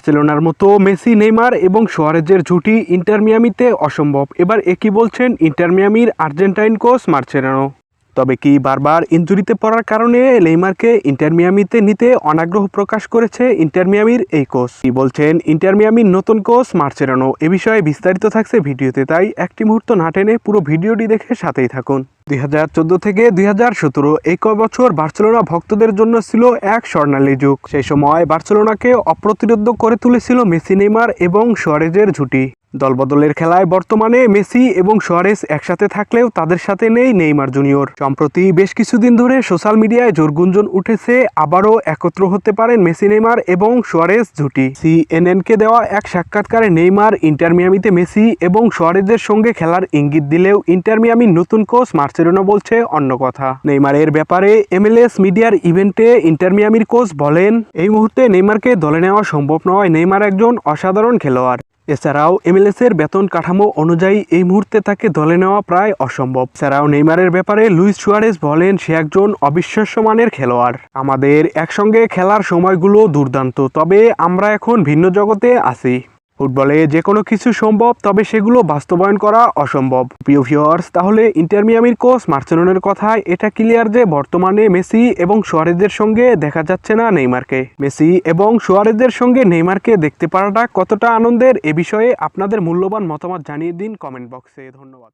বার্সেলোনার মতো Messi, Neymar এবং সোয়ারেজের জুটি ইন্টারমিয়ামিতে অসম্ভব। এবার একই বলছেন ইন্টারমিয়ামির আর্জেন্টাইন কোচ মার্চেরানো তবে কি বারবার ইঞ্জুরিতে পড়ার কারণে নেইমারকে ইন্টারমিয়ামিতে নিতে অনাগ্রহ প্রকাশ করেছে ইন্টারমিয়ামির এই কোচ? কি বলছেন ইন্টারমিয়ামির নতুন কোচ মার্চেরানো এ বিষয়ে বিস্তারিত থাকছে ভিডিওতে, তাই একটি মুহূর্ত না টেনে পুরো ভিডিওটি দেখে সাথেই থাকুন। দুই হাজার চোদ্দ থেকে দুই সতেরো এই কয় বছর বার্সেলোনা ভক্তদের জন্য ছিল এক স্বর্ণালী যুগ। সেই সময় বার্সেলোনাকে অপ্রতিরোধ করে তুলেছিল মেসিনেমার এবং সোয়ারেজের জুটি দলবদলের খেলায় বর্তমানে মেসি এবং সোয়ারেজ একসাথে থাকলেও তাদের সাথে নেই নেইমার জুনিয়র। সম্প্রতি বেশ কিছুদিন ধরে সোশ্যাল মিডিয়ায় জোর গুঞ্জন উঠেছে, আবারও একত্র হতে পারেন মেসি, নেইমার এবং সোয়ারেজ জুটি। সিএনএনকে দেওয়া এক সাক্ষাৎকারে নেইমার ইন্টারমিয়ামিতে মেসি এবং সোয়ারেজের সঙ্গে খেলার ইঙ্গিত দিলেও ইন্টার মিয়ামির নতুন কোচ মার্সেলোনা বলছে অন্য কথা। নেইমারের ব্যাপারে এমএলএস মিডিয়ার ইভেন্টে ইন্টারমিয়ামির কোচ বলেন, এই মুহূর্তে নেইমারকে দলে নেওয়া সম্ভব নয়। নেইমার একজন অসাধারণ খেলোয়াড়। এছাড়াও এমএলএস এর বেতন কাঠামো অনুযায়ী এই মুহূর্তে তাকে দলে নেওয়া প্রায় অসম্ভব। এছাড়াও নেইমারের ব্যাপারে লুইস সুয়ারেস বলেন, সে একজন অবিশ্বাস্য মানের খেলোয়াড়। আমাদের একসঙ্গে খেলার সময়গুলো দুর্দান্ত, তবে আমরা এখন ভিন্ন জগতে আছি। ফুটবলে যে কোনো কিছু সম্ভব, তবে সেগুলো বাস্তবায়ন করা অসম্ভব। প্রিয় ভিউয়ার্স তাহলে ইন্টার মিয়ামির কোচ মার্সেলোনের কথায় এটা ক্লিয়ার যে বর্তমানে মেসি এবং সোয়ারেজের সঙ্গে দেখা যাচ্ছে না নেইমারকে। মেসি এবং সোয়ারেজের সঙ্গে নেইমারকে দেখতে পারাটা কতটা আনন্দের, এ বিষয়ে আপনাদের মূল্যবান মতামত জানিয়ে দিন কমেন্ট বক্সে। ধন্যবাদ।